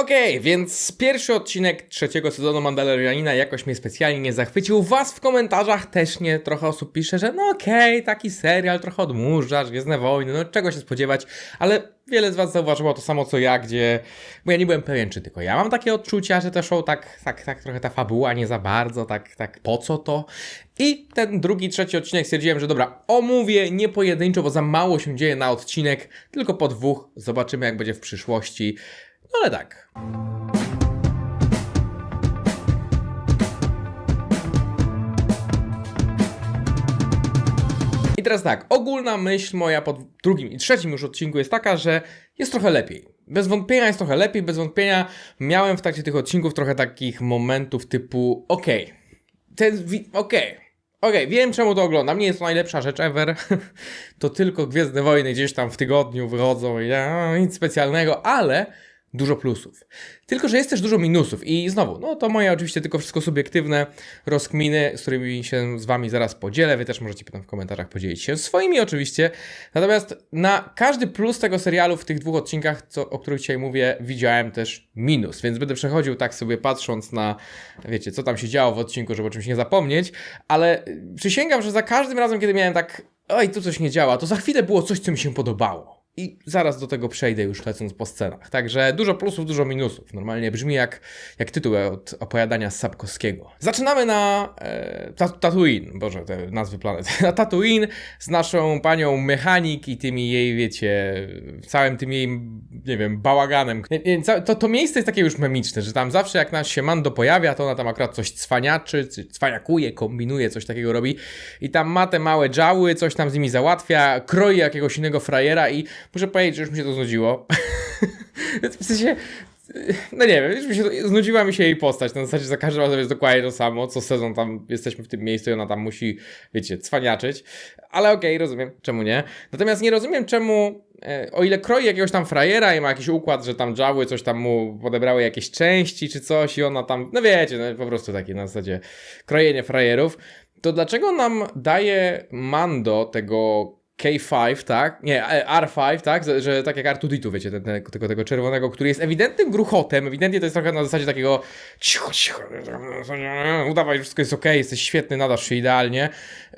Okej, więc pierwszy odcinek trzeciego sezonu Mandalorianina jakoś mnie specjalnie nie zachwycił. Was w komentarzach też nie. Trochę osób pisze, że no okej, taki serial, trochę odmurzasz, Gwiezdne Wojny, no czego się spodziewać, ale wiele z was zauważyło to samo co ja, gdzie... Bo ja nie byłem pewien, czy tylko ja mam takie odczucia, że to show tak, tak, tak trochę ta fabuła nie za bardzo, tak, tak po co to? I ten drugi, trzeci odcinek stwierdziłem, że dobra, omówię nie pojedynczo, bo za mało się dzieje na odcinek, tylko po dwóch. Zobaczymy jak będzie w przyszłości. Ale tak. I teraz tak, ogólna myśl moja po drugim i trzecim już odcinku jest taka, że jest trochę lepiej. Bez wątpienia jest trochę lepiej, bez wątpienia miałem w trakcie tych odcinków trochę takich momentów typu okej, ten wi- okej, okej, wiem czemu to oglądam, nie jest to najlepsza rzecz ever, to tylko Gwiezdne Wojny gdzieś tam w tygodniu wychodzą i no, nic specjalnego, ale dużo plusów. Tylko, że jest też dużo minusów i znowu, no to moje oczywiście tylko wszystko subiektywne rozkminy, z którymi się z wami zaraz podzielę, wy też możecie potem w komentarzach podzielić się swoimi oczywiście, natomiast na każdy plus tego serialu w tych dwóch odcinkach, co, o których dzisiaj mówię, widziałem też minus, więc będę przechodził tak sobie patrząc na, wiecie, co tam się działo w odcinku, żeby o czymś nie zapomnieć, ale y, przysięgam, że za każdym razem, kiedy miałem tak, oj, tu coś nie działa, to za chwilę było coś, co mi się podobało. I zaraz do tego przejdę już lecąc po scenach. Także dużo plusów, dużo minusów. Normalnie brzmi jak, jak tytuł od opowiadania z Sapkowskiego. Zaczynamy na e, ta, Tatooine, boże, te nazwy planet. Na Tatooine z naszą panią mechanik i tymi jej, wiecie, całym tym jej, nie wiem, bałaganem. To, to miejsce jest takie już memiczne, że tam zawsze jak nas się Mando pojawia, to ona tam akurat coś cwaniaczy, czy cwaniakuje, kombinuje, coś takiego robi. I tam ma te małe dżały, coś tam z nimi załatwia, kroi jakiegoś innego frajera i muszę powiedzieć, że już mi się to znudziło. w sensie, no nie wiem, już mi się to, znudziła mi się jej postać. Na zasadzie za każdym razem jest dokładnie to samo. Co sezon tam jesteśmy w tym miejscu i ona tam musi, wiecie, cwaniaczyć. Ale okej, rozumiem, czemu nie. Natomiast nie rozumiem, czemu, e, o ile kroi jakiegoś tam frajera i ma jakiś układ, że tam dżały coś tam mu podebrały jakieś części czy coś i ona tam, no wiecie, no po prostu takie na zasadzie krojenie frajerów, to dlaczego nam daje Mando tego K5, tak? Nie, e, R5, tak? Że, tak jak R2D2, wiecie, ten, ten, tego, tego czerwonego, który jest ewidentnym gruchotem, ewidentnie to jest trochę na zasadzie takiego cicho, cicho, udawaj, wszystko jest ok, jesteś świetny, nadasz się idealnie.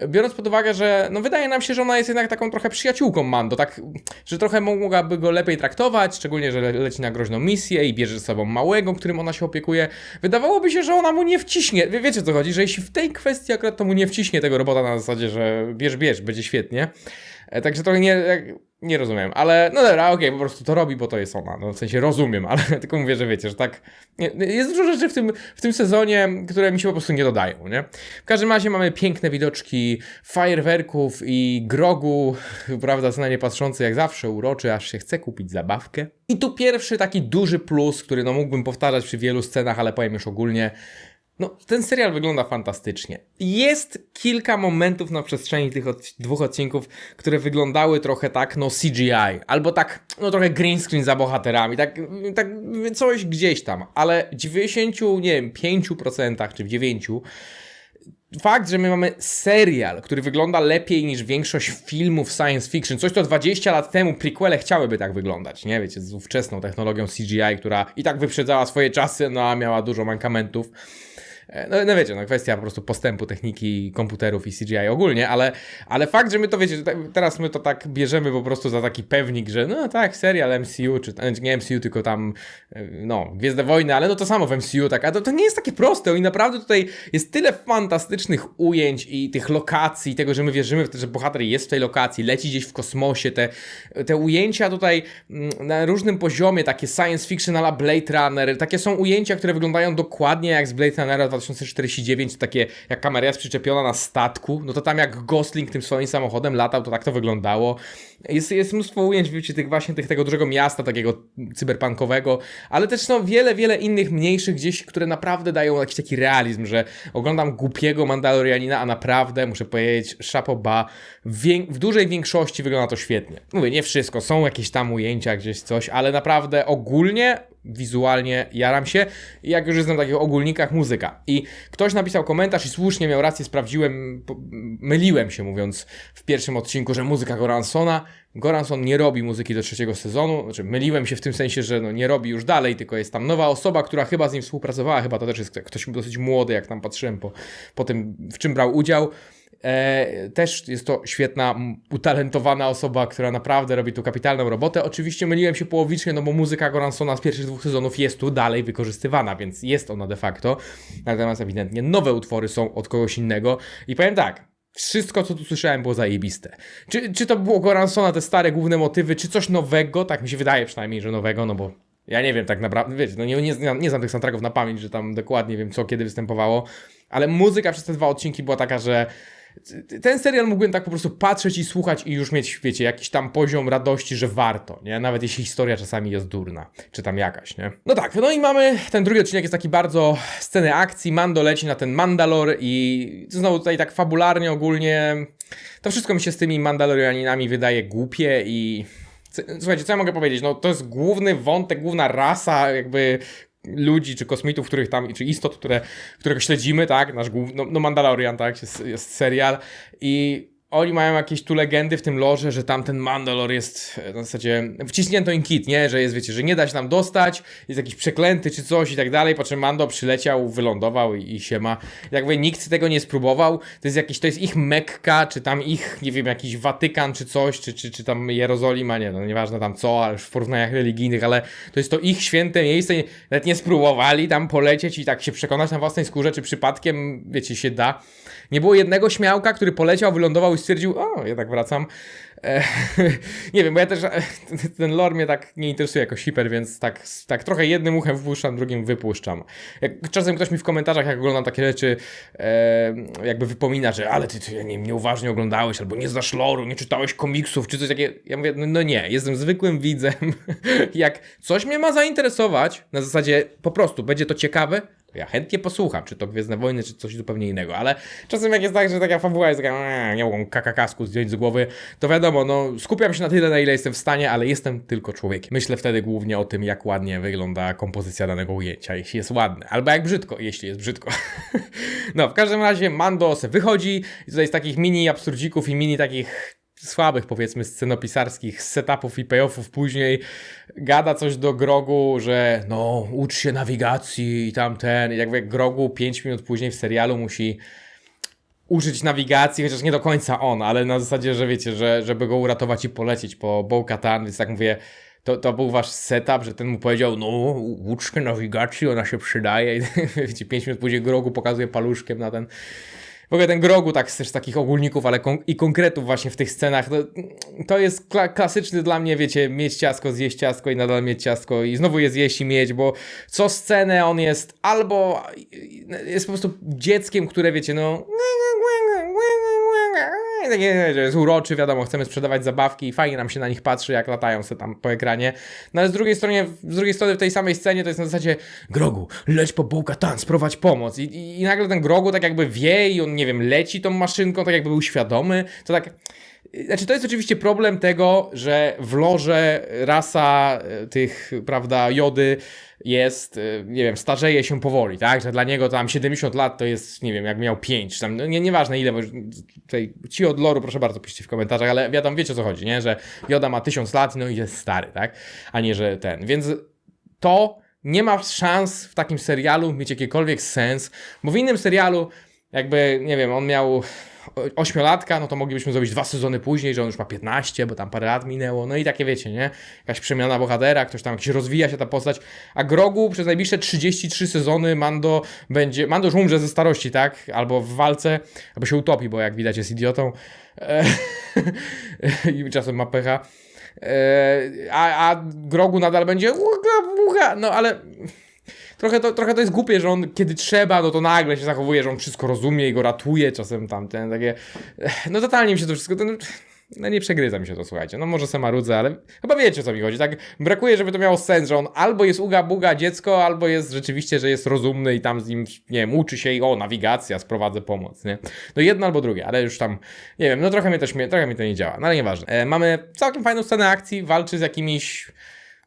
Biorąc pod uwagę, że no wydaje nam się, że ona jest jednak taką trochę przyjaciółką Mando, tak, że trochę mogłaby go lepiej traktować, szczególnie, że le leci na groźną misję i bierze ze sobą małego, którym ona się opiekuje. Wydawałoby się, że ona mu nie wciśnie, wie, wiecie co chodzi, że jeśli w tej kwestii akurat to mu nie wciśnie tego robota na zasadzie, że bierz, bierz, będzie świetnie. E, Także trochę nie, nie rozumiem, ale no dobra, okej, po prostu to robi, bo to jest ona. No, w sensie rozumiem, ale tylko mówię, że wiecie, że tak. Nie, jest dużo rzeczy w tym, w tym sezonie, które mi się po prostu nie dodają, nie? W każdym razie mamy piękne widoczki fajerwerków i grogu, prawda, co na nie patrzący jak zawsze, uroczy, aż się chce kupić zabawkę. I tu pierwszy taki duży plus, który no mógłbym powtarzać przy wielu scenach, ale powiem już ogólnie. No, ten serial wygląda fantastycznie. Jest kilka momentów na przestrzeni tych od, dwóch odcinków, które wyglądały trochę tak, no CGI, albo tak, no trochę green screen za bohaterami, tak, tak coś gdzieś tam, ale w 90, nie wiem, 5% czy w 9%, fakt, że my mamy serial, który wygląda lepiej niż większość filmów science fiction, coś to 20 lat temu prequele chciałyby tak wyglądać, nie? Wiecie, z ówczesną technologią CGI, która i tak wyprzedzała swoje czasy, no a miała dużo mankamentów. E, No, no wiecie, no kwestia po prostu postępu techniki komputerów i CGI ogólnie, ale, ale fakt, że my to wiecie, te- teraz my to tak bierzemy po prostu za taki pewnik, że no tak, serial MCU, czy znaczy nie MCU, tylko tam e, no, Gwiezdne Wojny, ale no to samo w MCU, tak, a to, to nie jest takie proste i naprawdę tutaj jest tyle fantastycznych ujęć i tych lokacji, tego, że my wierzymy w to, że bohater jest w tej lokacji, leci gdzieś w kosmosie, te, te ujęcia tutaj mm, na różnym poziomie, takie science fiction ala Blade Runner, takie są ujęcia, które wyglądają dokładnie jak z Blade Runnera 2049, takie jak kamera jest przyczepiona na statku, no to tam jak Gosling tym swoim samochodem latał, to tak to wyglądało. Jest, jest mnóstwo ujęć, wiecie, tych właśnie tych, tego dużego miasta, takiego cyberpunkowego, ale też są wiele, wiele innych mniejszych gdzieś, które naprawdę dają jakiś taki realizm, że oglądam głupiego Mandalorianina, a naprawdę, muszę powiedzieć, szapoba, w, w dużej większości wygląda to świetnie. Mówię, nie wszystko, są jakieś tam ujęcia, gdzieś coś, ale naprawdę ogólnie wizualnie jaram się. Jak już jestem w takich ogólnikach, muzyka. I ktoś napisał komentarz i słusznie miał rację, sprawdziłem, myliłem się mówiąc w pierwszym odcinku, że muzyka Goransona. Goranson nie robi muzyki do trzeciego sezonu, znaczy myliłem się w tym sensie, że no nie robi już dalej, tylko jest tam nowa osoba, która chyba z nim współpracowała, chyba to też jest ktoś dosyć młody, jak tam patrzyłem po, po tym, w czym brał udział. E, też jest to świetna, utalentowana osoba, która naprawdę robi tu kapitalną robotę. Oczywiście myliłem się połowicznie, no bo muzyka Goransona z pierwszych dwóch sezonów jest tu dalej wykorzystywana, więc jest ona de facto. Natomiast ewidentnie nowe utwory są od kogoś innego. I powiem tak, wszystko, co tu słyszałem, było zajebiste. Czy, czy to było Goransona, te stare główne motywy, czy coś nowego? Tak mi się wydaje przynajmniej, że nowego, no bo ja nie wiem tak naprawdę, wiecie, no nie, nie, znam- nie znam tych soundtracków na pamięć, że tam dokładnie wiem, co kiedy występowało, ale muzyka przez te dwa odcinki była taka, że ten serial mógłbym tak po prostu patrzeć i słuchać i już mieć, wiecie, jakiś tam poziom radości, że warto, nie? Nawet jeśli historia czasami jest durna, czy tam jakaś, nie? No tak, no i mamy, ten drugi odcinek jest taki bardzo sceny akcji, Mando leci na ten Mandalor i znowu tutaj tak fabularnie ogólnie, to wszystko mi się z tymi Mandalorianinami wydaje głupie i... Słuchajcie, co ja mogę powiedzieć? No to jest główny wątek, główna rasa jakby ludzi, czy kosmitów, których tam, czy istot, które, którego śledzimy, tak, nasz główny, no, no Mandalorian, tak, jest, jest serial i oni mają jakieś tu legendy w tym lorze, że tamten Mandalor jest e, na zasadzie wciśnięto im kit, nie? Że jest, wiecie, że nie da się nam dostać, jest jakiś przeklęty czy coś i tak dalej, po czym Mando przyleciał, wylądował i, i się ma. Jakby nikt tego nie spróbował, to jest jakiś, to jest ich Mekka, czy tam ich, nie wiem, jakiś Watykan czy coś, czy, czy, czy tam Jerozolima, nie, no nieważne tam co, ale już w porównaniach religijnych, ale to jest to ich święte miejsce, nawet nie spróbowali tam polecieć i tak się przekonać na własnej skórze, czy przypadkiem, wiecie, się da. Nie było jednego śmiałka, który poleciał, wylądował i stwierdził, o, ja tak wracam. E, nie wiem, bo ja też, e, ten lore mnie tak nie interesuje jako hiper, więc tak, tak trochę jednym uchem wpuszczam, drugim wypuszczam. Jak czasem ktoś mi w komentarzach, jak oglądam takie rzeczy, e, jakby wypomina, że ale ty, ty nie, nieuważnie oglądałeś, albo nie znasz loru, nie czytałeś komiksów, czy coś takiego. Ja mówię, no, no nie, jestem zwykłym widzem. jak coś mnie ma zainteresować, na zasadzie po prostu będzie to ciekawe, ja chętnie posłucham, czy to Gwiezdne Wojny, czy coś zupełnie innego, ale czasem jak jest tak, że taka fabuła jest taka, "Eee, nie mogą kakakasku zdjąć z głowy, to wiadomo, no skupiam się na tyle, na ile jestem w stanie, ale jestem tylko człowiekiem. Myślę wtedy głównie o tym, jak ładnie wygląda kompozycja danego ujęcia, jeśli jest ładne, albo jak brzydko, jeśli jest brzydko. no, w każdym razie Mando se wychodzi i tutaj z takich mini absurdzików i mini takich słabych, powiedzmy, scenopisarskich setupów i payoffów później gada coś do Grogu, że no, ucz się nawigacji i tamten. I jakby Grogu 5 minut później w serialu musi użyć nawigacji, chociaż nie do końca on, ale na zasadzie, że wiecie, że żeby go uratować i polecieć po Bo-Katan, więc tak mówię, to, to był wasz setup, że ten mu powiedział, no, ucz się nawigacji, ona się przydaje i wiecie, 5 minut później Grogu pokazuje paluszkiem na ten w ogóle ten Grogu tak też takich ogólników, ale kon- i konkretów właśnie w tych scenach, to, to jest kla- klasyczny dla mnie, wiecie, mieć ciastko, zjeść ciastko i nadal mieć ciastko i znowu je zjeść i mieć, bo co scenę on jest albo jest po prostu dzieckiem, które wiecie, no takie, że jest uroczy, wiadomo, chcemy sprzedawać zabawki i fajnie nam się na nich patrzy, jak latają sobie tam po ekranie. No ale z drugiej strony, z drugiej strony w tej samej scenie to jest na zasadzie Grogu, leć po Bo-Katan, sprowadź pomoc. I, i, I nagle ten Grogu tak jakby wie i on, nie wiem, leci tą maszynką, tak jakby był świadomy. To tak... Znaczy, to jest oczywiście problem tego, że w lorze rasa e, tych, prawda, jody jest, e, nie wiem, starzeje się powoli, tak? Że dla niego tam 70 lat to jest, nie wiem, jak miał 5, czy tam, no nie, nieważne ile, bo tutaj ci od loru, proszę bardzo, piszcie w komentarzach, ale wiadomo, wiecie o co chodzi, nie? Że Joda ma 1000 lat, no i jest stary, tak? A nie, że ten. Więc to nie ma szans w takim serialu mieć jakikolwiek sens, bo w innym serialu jakby, nie wiem, on miał ośmiolatka, no to moglibyśmy zrobić dwa sezony później, że on już ma 15, bo tam parę lat minęło, no i takie wiecie, nie? Jakaś przemiana bohatera, ktoś tam jakiś rozwija się ta postać, a Grogu przez najbliższe 33 sezony Mando będzie, Mando już umrze ze starości, tak? Albo w walce, albo się utopi, bo jak widać jest idiotą E, i czasem ma pecha. E, A, a Grogu nadal będzie no ale trochę to, trochę to jest głupie, że on kiedy trzeba, no to nagle się zachowuje, że on wszystko rozumie i go ratuje, czasem tamten, takie, no totalnie mi się to wszystko, no nie przegryza mi się to, słuchajcie, no może se marudzę, ale chyba wiecie o co mi chodzi, tak, brakuje, żeby to miało sens, że on albo jest uga buga dziecko, albo jest rzeczywiście, że jest rozumny i tam z nim, nie wiem, uczy się i o, nawigacja, sprowadzę pomoc, nie, no jedno albo drugie, ale już tam, nie wiem, no trochę mnie to, trochę mi to nie działa, no ale nieważne, e, mamy całkiem fajną scenę akcji, walczy z jakimiś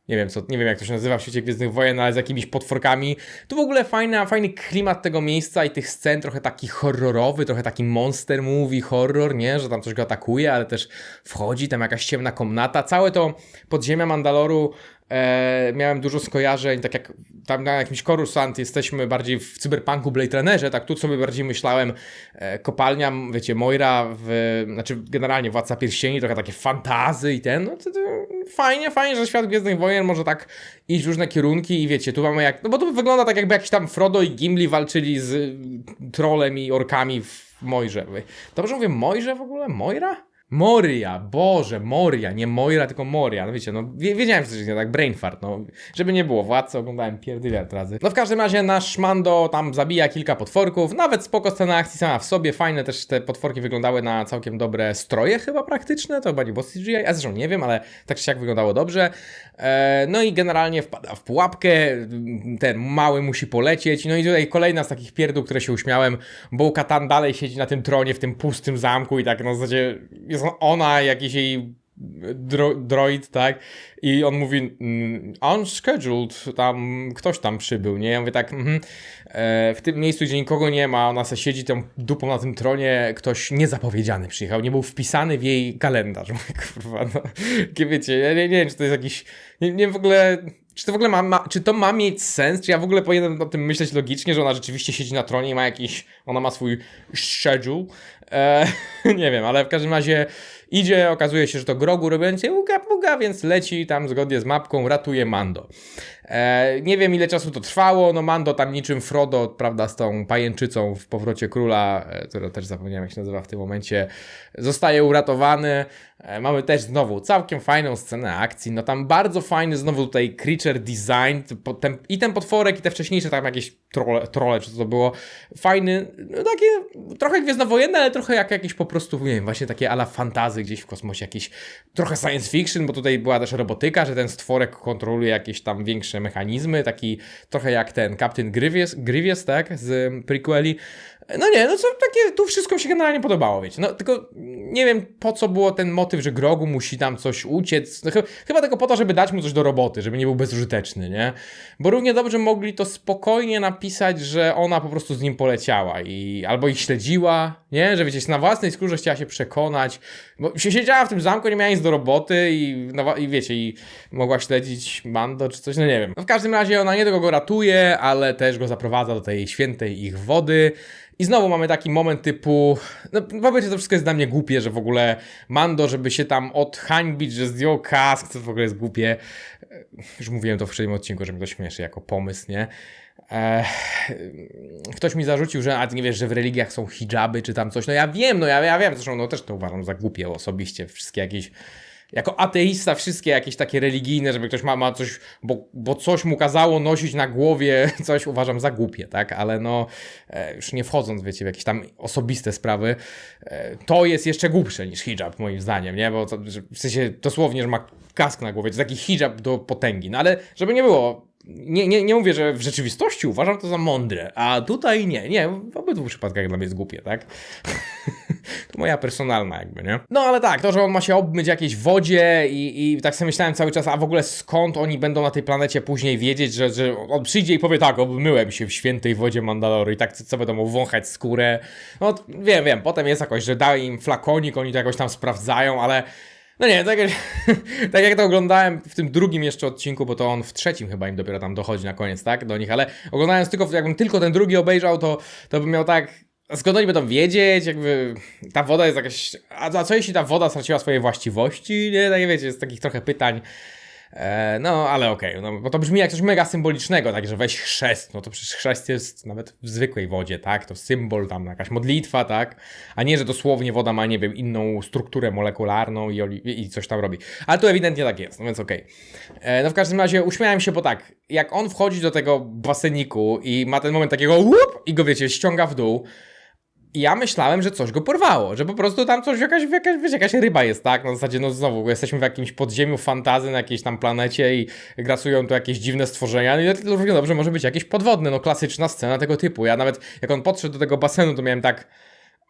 nie wiem, co, nie wiem jak to się nazywa w świecie Gwiezdnych Wojen, ale z jakimiś potworkami. Tu w ogóle fajny, fajny klimat tego miejsca i tych scen, trochę taki horrorowy, trochę taki monster movie, horror, nie? Że tam coś go atakuje, ale też wchodzi, tam jakaś ciemna komnata. Całe to podziemia Mandaloru E, miałem dużo skojarzeń, tak jak tam na jakimś Coruscant jesteśmy bardziej w cyberpunku Blade Runnerze, tak tu sobie bardziej myślałem e, kopalnia, wiecie, Moira, w, znaczy generalnie Władca Pierścieni, trochę takie fantazy i ten, no to, to fajnie, fajnie, że świat Gwiezdnych Wojen może tak iść w różne kierunki i wiecie, tu mamy jak, no bo to wygląda tak jakby jakiś tam Frodo i Gimli walczyli z y, trolem i orkami w Mojrze. Dobrze mówię Mojrze w ogóle? Moira? Moria, Boże, Moria, nie Moira, tylko Moria. No wiecie, no wie- wiedziałem, że jest nie tak, brain fart, no. Żeby nie było, władcy oglądałem pierdyliard razy. No w każdym razie nasz Mando tam zabija kilka potworków, nawet spoko scena akcji sama w sobie, fajne też te potworki wyglądały na całkiem dobre stroje chyba praktyczne, to chyba nie było CGI, a zresztą nie wiem, ale tak czy siak wyglądało dobrze. E, no i generalnie wpada w pułapkę, ten mały musi polecieć, no i tutaj kolejna z takich pierdół, które się uśmiałem, bo Katan dalej siedzi na tym tronie w tym pustym zamku i tak na zasadzie jest ona, jakiś jej dro, droid, tak? I on mówi mm, unscheduled, tam ktoś tam przybył, nie? Ja mówię tak, e, w tym miejscu, gdzie nikogo nie ma, ona siedzi tą dupą na tym tronie, ktoś niezapowiedziany przyjechał, nie był wpisany w jej kalendarz. Mówię, kurwa, no, wiecie, ja nie, nie wiem, czy to jest jakiś, nie, nie w ogóle... Czy to w ogóle ma, ma, czy to ma mieć sens? Czy ja w ogóle powinienem o tym myśleć logicznie, że ona rzeczywiście siedzi na tronie i ma jakiś, ona ma swój schedule? E, nie wiem, ale w każdym razie idzie, okazuje się, że to Grogu robiący uga puga, więc leci tam zgodnie z mapką, ratuje Mando. E, nie wiem ile czasu to trwało, no Mando tam niczym Frodo, prawda, z tą pajęczycą w powrocie króla, e, która też zapomniałem jak się nazywa w tym momencie, zostaje uratowany. E, mamy też znowu całkiem fajną scenę akcji, no tam bardzo fajny znowu tutaj creature design ten, i ten potworek i te wcześniejsze tam jakieś trole, trole czy co to było, fajny, no takie trochę gwiezdnowojenne, ale trochę jak jakieś po prostu, nie wiem, właśnie takie ala fantazy gdzieś w kosmosie, jakieś trochę science fiction, bo tutaj była też robotyka, że ten stworek kontroluje jakieś tam większe mechanizmy, taki trochę jak ten Captain Grievous, Grievous tak, z prequeli. No nie, no co takie, tu wszystko mi się generalnie podobało, wiecie, no tylko nie wiem po co było ten motyw, że Grogu musi tam coś uciec, no, chyba, chyba tylko po to, żeby dać mu coś do roboty, żeby nie był bezużyteczny, nie? Bo równie dobrze mogli to spokojnie napisać, że ona po prostu z nim poleciała i albo ich śledziła, nie? Że wiecie, na własnej skórze chciała się przekonać, bo się siedziała w tym zamku, nie miała nic do roboty i, no, i wiecie, i mogła śledzić Mando czy coś, no nie wiem. No w każdym razie ona nie tylko go ratuje, ale też go zaprowadza do tej świętej ich wody. I znowu mamy taki moment typu, no powiedzcie, to wszystko jest dla mnie głupie, że w ogóle Mando, żeby się tam odhańbić, że zdjął kask, to w ogóle jest głupie. Już mówiłem to w poprzednim odcinku, że mnie to śmieszy jako pomysł, nie? E, ktoś mi zarzucił, że a nie wiesz, że w religiach są hijaby czy tam coś. No ja wiem, no ja, ja wiem, zresztą no też to uważam za głupie osobiście, wszystkie jakieś jako ateista wszystkie jakieś takie religijne, żeby ktoś ma, ma coś, bo, bo coś mu kazało nosić na głowie, coś uważam za głupie, tak? Ale no, e, już nie wchodząc, wiecie, w jakieś tam osobiste sprawy, e, to jest jeszcze głupsze niż hijab, moim zdaniem, nie? Bo to, w sensie dosłownie, że ma kask na głowie, to taki hijab do potęgi. No ale, żeby nie było, nie, nie, nie mówię, że w rzeczywistości uważam to za mądre, a tutaj nie, nie, w obydwu przypadkach dla mnie jest głupie, tak? to moja personalna jakby, nie? No ale tak, to, że on ma się obmyć w jakiejś wodzie i, i tak sobie myślałem cały czas, a w ogóle skąd oni będą na tej planecie później wiedzieć, że, że on przyjdzie i powie tak, obmyłem się w świętej wodzie Mandaloru i tak co będą mu wąchać skórę. No wiem, wiem, potem jest jakoś, że daje im flakonik, oni to jakoś tam sprawdzają, ale no nie, tak jak, tak jak to oglądałem w tym drugim jeszcze odcinku, bo to on w trzecim chyba im dopiero tam dochodzi na koniec, tak, do nich, ale oglądając tylko, jakbym tylko ten drugi obejrzał, to, to bym miał tak, skąd oni będą wiedzieć, jakby ta woda jest jakaś, a, a co jeśli ta woda straciła swoje właściwości, nie, tak wiecie, jest takich trochę pytań, E, no, ale okej, no, bo to brzmi jak coś mega symbolicznego, tak, że weź chrzest, no to przecież chrzest jest nawet w zwykłej wodzie, tak, to symbol, tam jakaś modlitwa, tak, a nie, że dosłownie woda ma, nie wiem, inną strukturę molekularną i, i coś tam robi. Ale tu ewidentnie tak jest, no więc okej. E, No w każdym razie uśmiałem się, bo tak, jak on wchodzi do tego baseniku i ma ten moment takiego łup i go, wiecie, ściąga w dół, i ja myślałem, że coś go porwało, że po prostu tam coś, jakaś, jakaś, wiecie, jakaś ryba jest, tak? Na zasadzie, no znowu, jesteśmy w jakimś podziemiu fantazy na jakiejś tam planecie i grasują tu jakieś dziwne stworzenia, no i równie dobrze może być jakieś podwodne, no klasyczna scena tego typu. Ja nawet, jak on podszedł do tego basenu, to miałem tak...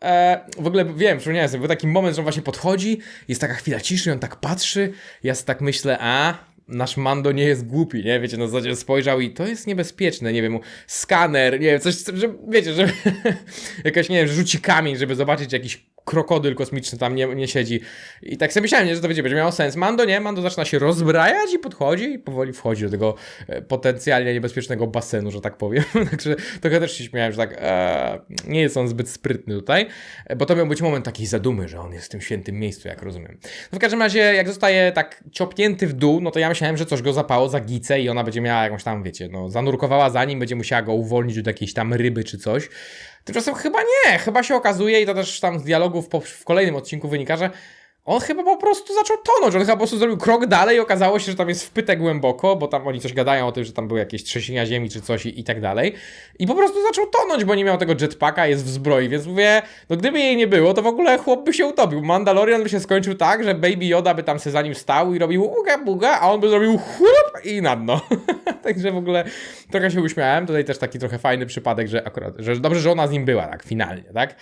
E, w ogóle wiem, przypomniałem sobie, był taki moment, że on właśnie podchodzi, jest taka chwila ciszy, on tak patrzy, ja sobie tak myślę, a nasz Mando nie jest głupi, nie? Wiecie, na zasadzie spojrzał i to jest niebezpieczne, nie wiem, skaner, nie wiem, coś, że, wiecie, że jakaś, nie wiem, rzuci kamień, żeby zobaczyć jakiś krokodyl kosmiczny tam nie, nie siedzi. I tak sobie myślałem, nie, że to wiecie, będzie miało sens. Mando nie, Mando zaczyna się rozbrajać i podchodzi i powoli wchodzi do tego e, potencjalnie niebezpiecznego basenu, że tak powiem. Także trochę też się śmiałem, że tak e, nie jest on zbyt sprytny tutaj, e, bo to miał być moment takiej zadumy, że on jest w tym świętym miejscu, jak rozumiem. No w każdym razie, jak zostaje tak ciopnięty w dół, no to ja myślałem, że coś go zapało za gicę i ona będzie miała jakąś tam, wiecie, no zanurkowała za nim, będzie musiała go uwolnić od jakiejś tam ryby czy coś. Tymczasem chyba nie, chyba się okazuje i to też tam z dialogów w kolejnym odcinku wynika, że on chyba po prostu zaczął tonąć, on chyba po prostu zrobił krok dalej i okazało się, że tam jest wpyte głęboko, bo tam oni coś gadają o tym, że tam były jakieś trzęsienia ziemi czy coś i, i tak dalej. I po prostu zaczął tonąć, bo nie miał tego jetpacka, jest w zbroi, więc mówię, no gdyby jej nie było, to w ogóle chłop by się utopił. Mandalorian by się skończył tak, że Baby Yoda by tam se za nim stał i robił uga buga, a on by zrobił chłup i na dno. Także w ogóle trochę się uśmiałem. Tutaj też taki trochę fajny przypadek, że akurat, że dobrze, że ona z nim była, tak, finalnie, tak?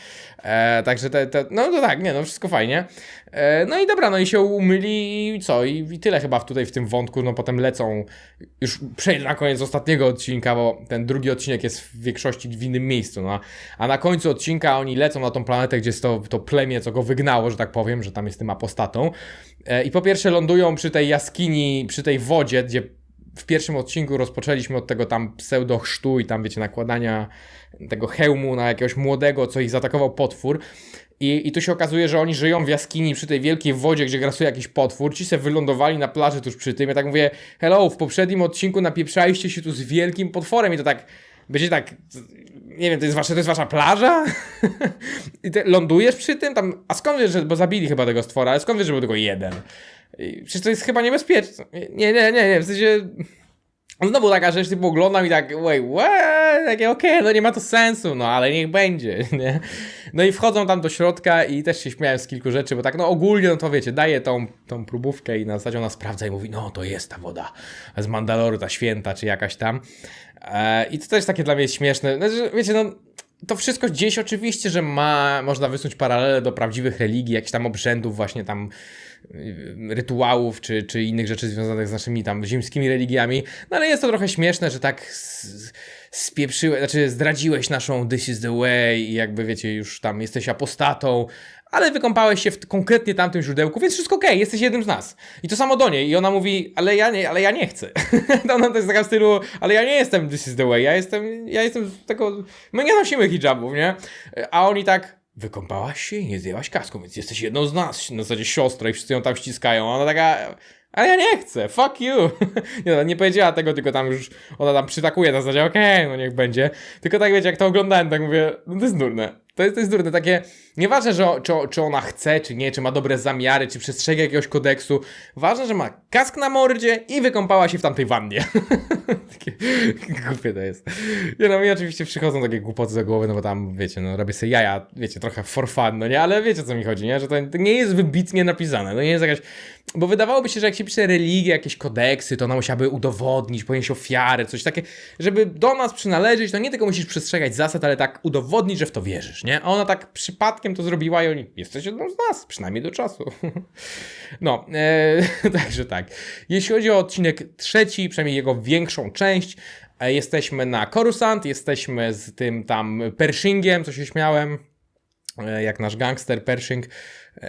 E, także te, te, no to tak, nie, no wszystko fajnie. E, no i dobra, no i się umyli i co? I, I tyle chyba tutaj w tym wątku, no potem lecą, już przejdę na koniec ostatniego odcinka, bo ten drugi odcinek jest w większości w innym miejscu, no. A na końcu odcinka oni lecą na tą planetę, gdzie jest to, to plemię, co go wygnało, że tak powiem, że tam jest tym apostatą. E, I po pierwsze lądują przy tej jaskini, przy tej wodzie, gdzie w pierwszym odcinku rozpoczęliśmy od tego tam pseudo chrztu i tam wiecie nakładania tego hełmu na jakiegoś młodego, co ich zaatakował potwór. I, I tu się okazuje, że oni żyją w jaskini przy tej wielkiej wodzie, gdzie grasuje jakiś potwór. Ci se wylądowali na plaży tuż przy tym. Ja tak mówię, hello, w poprzednim odcinku napieprzaliście się tu z wielkim potworem i to tak, będzie tak, nie wiem, to jest, wasze, to jest wasza plaża? I ty lądujesz przy tym? Tam, a skąd wiesz, że, bo zabili chyba tego stwora, ale skąd wiesz, że był tylko jeden? I Przecież to jest chyba niebezpieczne. Nie, nie, nie, nie, w sensie... Znowu taka rzecz, typu oglądam i tak, wait, what? Takie, okej, okay, no nie ma to sensu, no ale niech będzie, nie? No i wchodzą tam do środka i też się śmiałem z kilku rzeczy, bo tak, no ogólnie, no to wiecie, daje tą, tą próbówkę i na zasadzie ona sprawdza i mówi, no to jest ta woda z Mandaloru, ta święta, czy jakaś tam. E, I to też takie dla mnie śmieszne, znaczy, wiecie, no to wszystko gdzieś oczywiście, że ma, można wysunąć paralele do prawdziwych religii, jakichś tam obrzędów właśnie tam rytuałów, czy, czy innych rzeczy związanych z naszymi tam ziemskimi religiami, no ale jest to trochę śmieszne, że tak spieprzyłeś, znaczy zdradziłeś naszą this is the way i jakby wiecie, już tam jesteś apostatą, ale wykąpałeś się w konkretnie tamtym źródełku, więc wszystko okej, okay, jesteś jednym z nas. I to samo do niej. I ona mówi, ale ja nie, ale ja nie chcę. ona to jest taka w stylu, ale ja nie jestem this is the way, ja jestem, ja jestem tego, my nie nosimy hijabów, nie? A oni tak, wykąpałaś się i nie zdjęłaś kasku, więc jesteś jedną z nas, na zasadzie siostra i wszyscy ją tam ściskają. Ona taka, ale ja nie chcę, fuck you. nie, no, nie powiedziała tego, tylko tam już ona tam przytakuje na zasadzie, okej, okay, no niech będzie. Tylko tak wiecie, jak to oglądałem, tak mówię, no to jest nudne. To jest, to jest durne, takie, nieważne, że, czy, czy ona chce, czy nie, czy ma dobre zamiary, czy przestrzega jakiegoś kodeksu, ważne, że ma kask na mordzie i wykąpała się w tamtej wannie. takie głupie to jest. Nie no, mi oczywiście przychodzą takie głupoty za głowy, no bo tam, wiecie, no robię sobie jaja, wiecie, trochę for fun, no nie, ale wiecie, co mi chodzi, nie, że to, to nie jest wybitnie napisane, no nie jest jakaś, bo wydawałoby się, że jak się pisze religię, jakieś kodeksy, to ona musiałaby udowodnić, ponieść ofiary, coś takie, żeby do nas przynależeć, to nie tylko musisz przestrzegać zasad, ale tak udowodnić, że w to wierzysz, nie? A ona tak przypadkiem to zrobiła i oni, jesteś jedną z nas, przynajmniej do czasu. No, e, także tak. Jeśli chodzi o odcinek trzeci, przynajmniej jego większą część, e, jesteśmy na Coruscant, jesteśmy z tym tam Pershingiem, co się śmiałem, e, jak nasz gangster Pershing,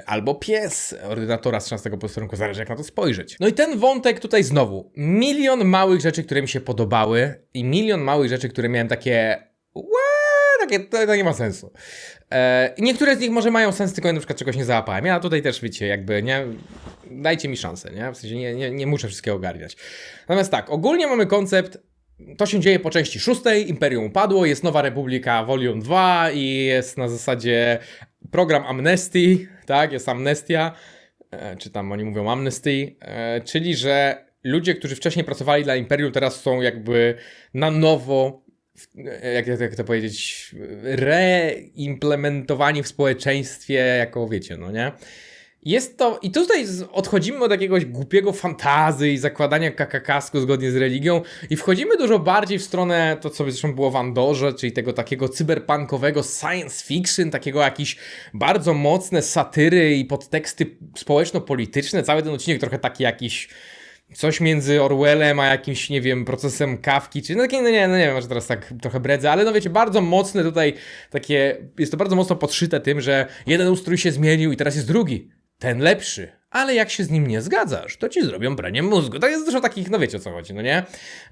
albo pies ordynatora z 13 posterunku, zależy jak na to spojrzeć. No i ten wątek tutaj znowu, milion małych rzeczy, które mi się podobały i milion małych rzeczy, które miałem takie takie, to, to, nie ma sensu. E, niektóre z nich może mają sens, tylko ja na przykład czegoś nie załapałem. Ja tutaj też, wiecie, jakby, nie, dajcie mi szansę, nie? W sensie nie, nie, nie muszę wszystkiego ogarniać. Natomiast tak, ogólnie mamy koncept, to się dzieje po części szóstej, Imperium upadło, jest Nowa Republika Volume 2 i jest na zasadzie program Amnesty, tak, jest amnestia, e, czy tam oni mówią amnesty, e, czyli że ludzie, którzy wcześniej pracowali dla Imperium, teraz są jakby na nowo jak, jak to powiedzieć, reimplementowani w społeczeństwie jako, wiecie, no nie? Jest to, i tutaj odchodzimy od jakiegoś głupiego fantazy i zakładania kakakasku zgodnie z religią i wchodzimy dużo bardziej w stronę to, co zresztą było w Andorze, czyli tego takiego cyberpunkowego science fiction, takiego jakiś bardzo mocne satyry i podteksty społeczno-polityczne. Cały ten odcinek trochę taki jakiś coś między Orwellem a jakimś, nie wiem, procesem kawki, czy no takie, no nie, no nie wiem, może teraz tak trochę bredzę, ale no wiecie, bardzo mocne tutaj takie, jest to bardzo mocno podszyte tym, że jeden ustrój się zmienił i teraz jest drugi, ten lepszy. Ale jak się z nim nie zgadzasz, to ci zrobią pranie mózgu. To jest dużo takich, no wiecie o co chodzi, no nie?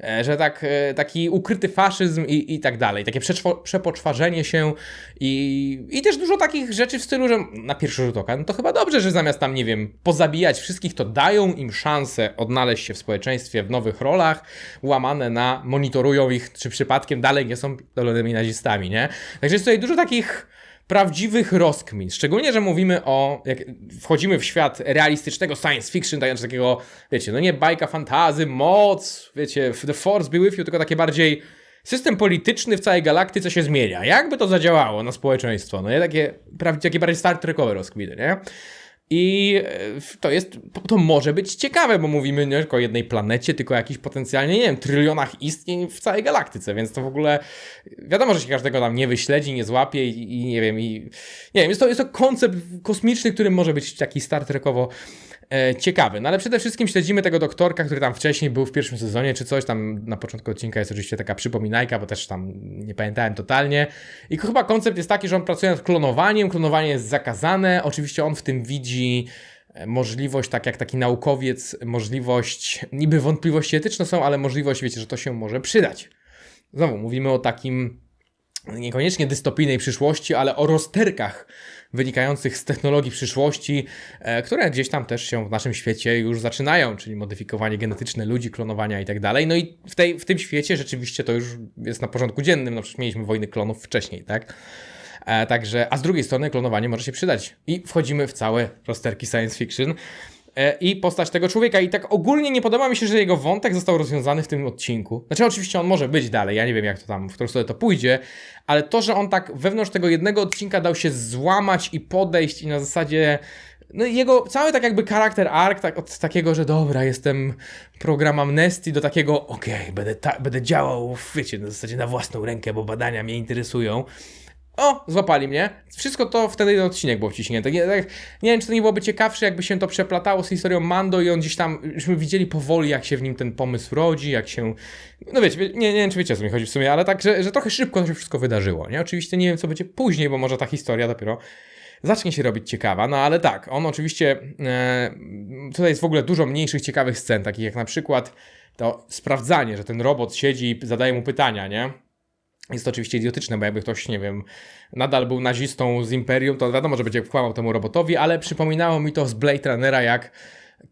E, że tak, e, taki ukryty faszyzm i, i tak dalej. Takie przepoczwarzenie się i, i też dużo takich rzeczy w stylu, że na pierwszy rzut oka, no to chyba dobrze, że zamiast tam, nie wiem, pozabijać wszystkich, to dają im szansę odnaleźć się w społeczeństwie w nowych rolach, łamane na, monitorują ich, czy przypadkiem dalej nie są dolonymi nazistami, nie? Także jest tutaj dużo takich prawdziwych rozkmin. Szczególnie, że mówimy o. Jak wchodzimy w świat realistycznego science fiction, tak- takiego, wiecie, no nie bajka fantazy, moc, wiecie, The Force be with you, tylko takie bardziej. System polityczny w całej galaktyce się zmienia. Jakby to zadziałało na społeczeństwo? No nie takie, takie bardziej Star Trekowe rozkminy, nie? I e, to jest, to może być ciekawe, bo mówimy nie tylko o jednej planecie, tylko o jakichś potencjalnie, nie wiem, trylionach istnień w całej galaktyce, więc to w ogóle wiadomo, że się każdego tam nie wyśledzi, nie złapie i, i nie wiem, i nie wiem, jest to, jest to koncept kosmiczny, który może być taki Star Trekowo ciekawy. No ale przede wszystkim śledzimy tego doktorka, który tam wcześniej był w pierwszym sezonie czy coś, tam na początku odcinka jest oczywiście taka przypominajka, bo też tam nie pamiętałem totalnie. I chyba koncept jest taki, że on pracuje nad klonowaniem, klonowanie jest zakazane, oczywiście on w tym widzi e, możliwość, tak jak taki naukowiec, możliwość, niby wątpliwości etyczne są, ale możliwość, wiecie, że to się może przydać. Znowu, mówimy o takim niekoniecznie dystopijnej przyszłości, ale o rozterkach wynikających z technologii przyszłości, e, które gdzieś tam też się w naszym świecie już zaczynają, czyli modyfikowanie genetyczne ludzi, klonowania i tak dalej. No i w, tej, w tym świecie rzeczywiście to już jest na porządku dziennym, no przecież mieliśmy wojny klonów wcześniej, tak? E, także, a z drugiej strony klonowanie może się przydać. I wchodzimy w całe rozterki science fiction i postać tego człowieka. I tak ogólnie nie podoba mi się, że jego wątek został rozwiązany w tym odcinku. Znaczy, oczywiście on może być dalej, ja nie wiem, jak to tam, w którą stronę to pójdzie, ale to, że on tak wewnątrz tego jednego odcinka dał się złamać i podejść, i na zasadzie. No jego cały tak jakby charakter arc, tak, od takiego, że dobra, jestem program amnestii, do takiego, okej, będę, ta, będę działał, wiecie, na zasadzie na własną rękę, bo badania mnie interesują. O, złapali mnie. Wszystko to wtedy odcinek było wciśnięte. Nie, tak, nie wiem, czy to nie byłoby ciekawsze, jakby się to przeplatało z historią Mando i on gdzieś tam, żeśmy widzieli powoli, jak się w nim ten pomysł rodzi, jak się... No wiecie, wie- nie, nie wiem, czy wiecie, o co mi chodzi w sumie, ale tak, że, że trochę szybko to się wszystko wydarzyło, nie? Oczywiście nie wiem, co będzie później, bo może ta historia dopiero zacznie się robić ciekawa, no ale tak, on oczywiście, e, tutaj jest w ogóle dużo mniejszych ciekawych scen, takich jak na przykład to sprawdzanie, że ten robot siedzi i zadaje mu pytania, nie? Jest to oczywiście idiotyczne, bo jakby ktoś, nie wiem, nadal był nazistą z Imperium, to wiadomo, że będzie kłamał temu robotowi, ale przypominało mi to z Blade Runnera, jak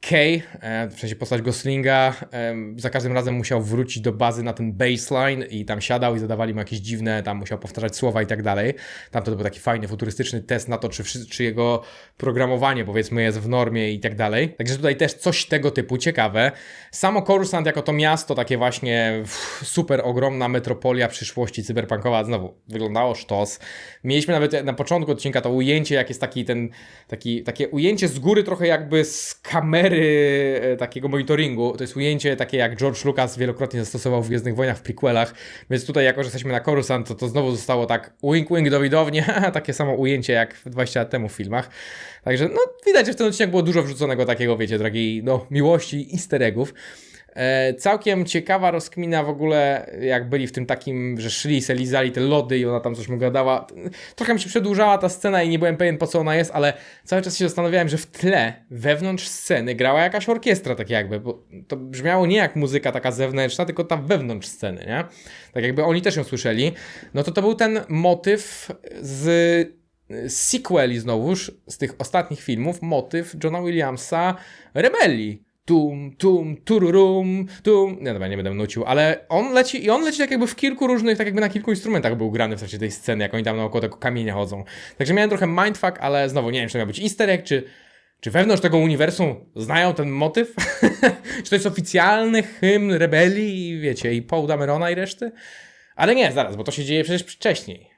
Kay, e, w sensie postać Goslinga, e, za każdym razem musiał wrócić do bazy na ten baseline i tam siadał i zadawali mu jakieś dziwne, tam musiał powtarzać słowa i tak dalej. Tam to był taki fajny, futurystyczny test na to, czy, czy jego programowanie, powiedzmy, jest w normie i tak dalej. Także tutaj też coś tego typu ciekawe. Samo Coruscant jako to miasto, takie właśnie super ogromna metropolia przyszłości cyberpunkowa, znowu wyglądało sztos. Mieliśmy nawet na początku odcinka to ujęcie, jak jest taki ten, taki, takie ujęcie z góry trochę jakby z kamery e, takiego monitoringu. To jest ujęcie takie jak George Lucas wielokrotnie zastosował w Gwiezdnych Wojnach w prequelach, więc tutaj jako, że jesteśmy na Coruscant, to to znowu zostało tak wink wink do widowni, takie samo ujęcie jak 20 lat temu w filmach. Także no widać, że w ten odcinek było dużo wrzuconego takiego, wiecie, drogiej no, miłości i easter eggów. E, całkiem ciekawa rozkmina w ogóle, jak byli w tym takim, że szli, se lizali te lody i ona tam coś mu gadała. Trochę mi się przedłużała ta scena i nie byłem pewien po co ona jest, ale cały czas się zastanawiałem, że w tle, wewnątrz sceny grała jakaś orkiestra tak jakby, bo to brzmiało nie jak muzyka taka zewnętrzna, tylko ta wewnątrz sceny, nie? Tak jakby oni też ją słyszeli. No to to był ten motyw z z sequeli znowuż, z tych ostatnich filmów, motyw Johna Williamsa Rebelii. Tum, tum, tururum, tum. Nie, dobra, nie będę nucił, ale on leci i on leci tak jakby w kilku różnych, tak jakby na kilku instrumentach był grany w trakcie tej sceny, jak oni tam naokoło tego kamienia chodzą. Także miałem trochę mindfuck, ale znowu nie wiem, czy to miał być easter egg, czy, czy wewnątrz tego uniwersum znają ten motyw? czy to jest oficjalny hymn rebelii wiecie, i Paul Damerona i reszty? Ale nie, zaraz, bo to się dzieje przecież wcześniej.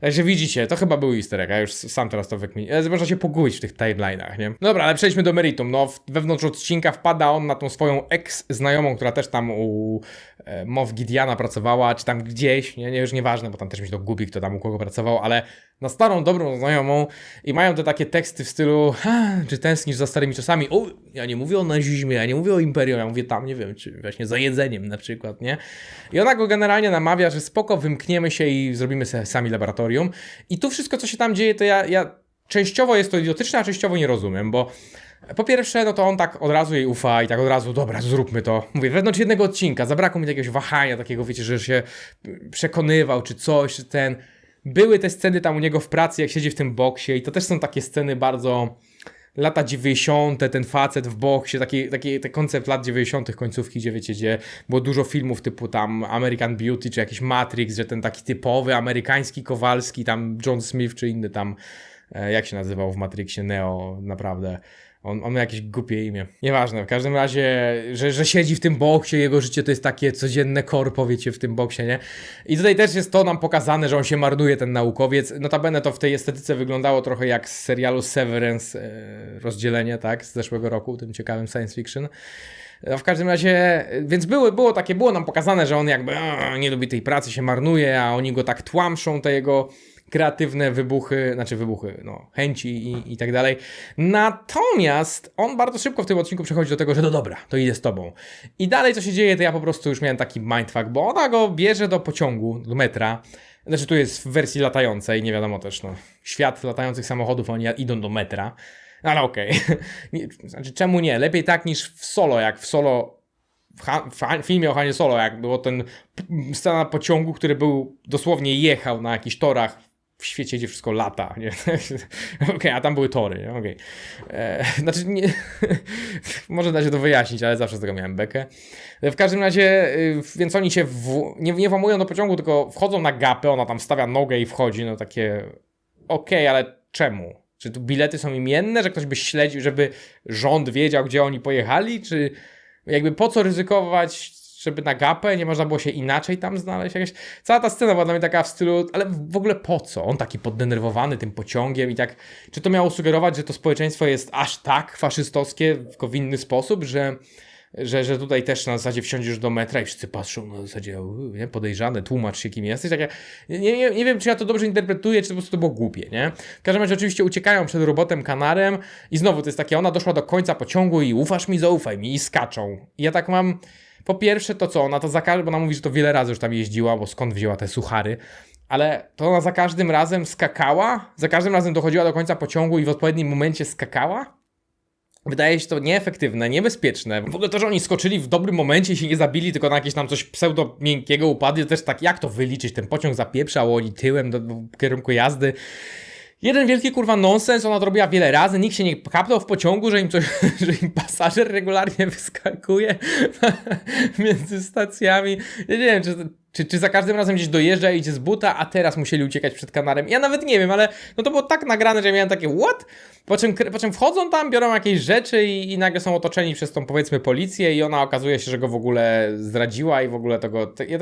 Także widzicie, to chyba był easter egg, ja już sam teraz to wykminię. Można się pogubić w tych timeline'ach, nie? Dobra, ale przejdźmy do meritum. No, wewnątrz odcinka wpada on na tą swoją ex-znajomą, która też tam u e, Mow Gideona pracowała, czy tam gdzieś, nie, nie, już nieważne, bo tam też mi się to gubi, kto tam u kogo pracował, ale na starą, dobrą znajomą i mają te takie teksty w stylu, "Ha, czy tęsknisz za starymi czasami? O, ja nie mówię o nazizmie, ja nie mówię o imperium, ja mówię tam, nie wiem, czy właśnie za jedzeniem na przykład, nie? I ona go generalnie namawia, że spoko, wymkniemy się i zrobimy sobie sami laboratorium. I tu wszystko, co się tam dzieje, to ja, ja częściowo jest to idiotyczne, a częściowo nie rozumiem, bo po pierwsze, no to on tak od razu jej ufa i tak od razu, dobra, zróbmy to. Mówię, wewnątrz jednego odcinka, zabrakło mi jakiegoś wahania takiego, wiecie, że się przekonywał, czy coś, czy ten. Były te sceny tam u niego w pracy, jak siedzi w tym boksie i to też są takie sceny bardzo lata 90., ten facet w boksie, taki, taki ten koncept lat 90., końcówki, gdzie wiecie, gdzie było dużo filmów typu tam American Beauty, czy jakiś Matrix, że ten taki typowy amerykański Kowalski, tam John Smith, czy inny tam, e, jak się nazywał w Matrixie, Neo, naprawdę. On, on ma jakieś głupie imię. Nieważne, w każdym razie, że, że siedzi w tym boksie, jego życie to jest takie codzienne korpo, wiecie, w tym boksie, nie? I tutaj też jest to nam pokazane, że on się marnuje, ten naukowiec. Notabene to w tej estetyce wyglądało trochę jak z serialu Severance, e, rozdzielenie, tak, z zeszłego roku, tym ciekawym science fiction. No w każdym razie, więc było, było takie, było nam pokazane, że on jakby nie lubi tej pracy, się marnuje, a oni go tak tłamszą, te jego kreatywne wybuchy, znaczy wybuchy, no, chęci i, i tak dalej. Natomiast on bardzo szybko w tym odcinku przechodzi do tego, że no dobra, to idę z tobą. I dalej co się dzieje, to ja po prostu już miałem taki mindfuck, bo ona go bierze do pociągu, do metra. Znaczy tu jest w wersji latającej, nie wiadomo też, no, świat latających samochodów, oni idą do metra. Ale okej. Okay. Znaczy czemu nie? Lepiej tak niż w solo, jak w solo w, w filmie o Hanie Solo, jak było ten scena pociągu, który był dosłownie jechał na jakichś torach w świecie, gdzie wszystko lata, nie? Okej, okay, a tam były tory. Okay. Znaczy, nie... może da się to wyjaśnić, ale zawsze z tego miałem bekę. W każdym razie, y, więc oni się w... nie, nie włamują do pociągu, tylko wchodzą na gapę, ona tam stawia nogę i wchodzi, no takie... Okej, okay, ale czemu? Czy tu bilety są imienne, że ktoś by śledził, żeby rząd wiedział, gdzie oni pojechali, czy jakby po co ryzykować żeby na gapę, nie można było się inaczej tam znaleźć. Jakaś... Cała ta scena była dla mnie taka w stylu, ale w ogóle po co? On taki poddenerwowany tym pociągiem i tak, czy to miało sugerować, że to społeczeństwo jest aż tak faszystowskie, tylko w inny sposób, że że, że tutaj też na zasadzie wsiądziesz do metra i wszyscy patrzą na zasadzie nie, podejrzane, tłumacz się kim jesteś. Tak nie, nie, nie wiem, czy ja to dobrze interpretuję, czy to po prostu to było głupie, nie? W każdym razie oczywiście uciekają przed robotem kanarem i znowu to jest takie, ona doszła do końca pociągu i ufasz mi, zaufaj mi i skaczą. I ja tak mam... Po pierwsze, to co, ona to za każdym, bo ona mówi, że to wiele razy już tam jeździła, bo skąd wzięła te suchary, ale to ona za każdym razem skakała, za każdym razem dochodziła do końca pociągu i w odpowiednim momencie skakała. Wydaje się to nieefektywne, niebezpieczne. W ogóle to, że oni skoczyli w dobrym momencie i się nie zabili, tylko na jakieś tam coś pseudo miękkiego upadli, to też tak, jak to wyliczyć? Ten pociąg zapieprzał, oni tyłem do, do kierunku jazdy. Jeden wielki kurwa nonsens, ona to robiła wiele razy, nikt się nie kapnął w pociągu, że im, coś, że im pasażer regularnie wyskakuje między stacjami. Ja nie wiem, czy, czy, czy za każdym razem gdzieś dojeżdża i idzie z buta, a teraz musieli uciekać przed kanarem. Ja nawet nie wiem, ale no to było tak nagrane, że miałem takie what? Po czym, po czym wchodzą tam, biorą jakieś rzeczy i, i nagle są otoczeni przez tą powiedzmy policję i ona okazuje się, że go w ogóle zdradziła i w ogóle tego... Ja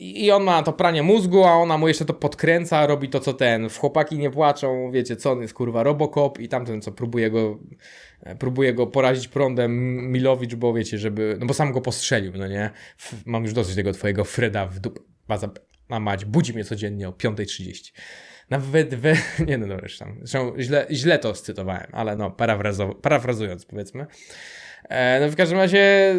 i on ma to pranie mózgu, a ona mu jeszcze to podkręca, robi to co ten. W chłopaki nie płaczą, wiecie, co on jest kurwa Robocop i tamten co próbuje go próbuje go porazić prądem Milowicz, bo wiecie, żeby, no bo sam go postrzelił, no nie? Mam już dosyć tego twojego Freda w dup, baza, a mać, budzi mnie codziennie o 5.30. Nawet we, nie no dobra, tam, zresztą źle, źle to scytowałem, ale no, parafrazując powiedzmy. No w każdym razie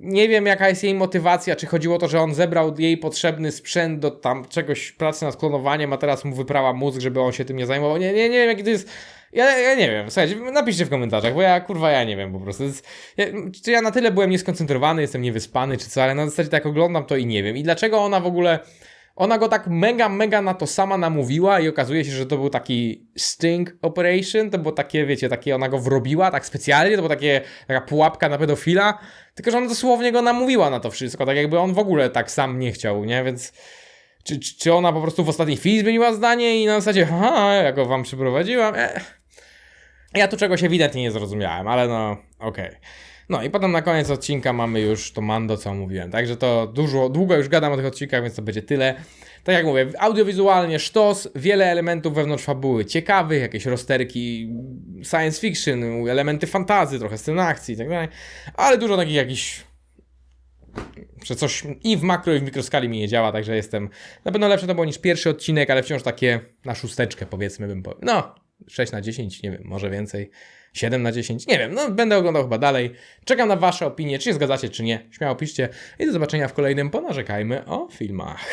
nie wiem jaka jest jej motywacja, czy chodziło o to, że on zebrał jej potrzebny sprzęt do tam czegoś pracy nad klonowaniem, a teraz mu wyprała mózg, żeby on się tym nie zajmował. Nie, nie, nie wiem jaki to jest... Ja, ja nie wiem, słuchajcie, napiszcie w komentarzach, bo ja kurwa ja nie wiem po prostu. Jest, ja, czy ja na tyle byłem nieskoncentrowany, jestem niewyspany, czy co, ale na zasadzie tak oglądam to i nie wiem. I dlaczego ona w ogóle ona go tak mega, mega na to sama namówiła i okazuje się, że to był taki sting operation, to było takie, wiecie, takie ona go wrobiła tak specjalnie, to była takie, taka pułapka na pedofila, tylko że ona dosłownie go namówiła na to wszystko, tak jakby on w ogóle tak sam nie chciał, nie, więc czy, czy ona po prostu w ostatniej chwili zmieniła zdanie i na zasadzie, haha, ja go wam przyprowadziłam, eh. ja tu czegoś ewidentnie nie zrozumiałem, ale no, okej. Okay. No i potem na koniec odcinka mamy już to Mando, co mówiłem. Także to dużo, długo już gadam o tych odcinkach, więc to będzie tyle. Tak jak mówię, audiowizualnie sztos, wiele elementów wewnątrz fabuły ciekawych, jakieś rozterki science fiction, elementy fantazy, trochę scen akcji i tak dalej, ale dużo takich jakichś że coś i w makro, i w mikroskali mi nie działa, także jestem na pewno lepsze to było niż pierwszy odcinek, ale wciąż takie na szósteczkę powiedzmy bym powiedział. No, 6 na 10, nie wiem, może więcej. 7 na 10, nie wiem, no będę oglądał chyba dalej. Czekam na Wasze opinie, czy się zgadzacie, czy nie. Śmiało piszcie i do zobaczenia w kolejnym Ponarzekajmy o filmach.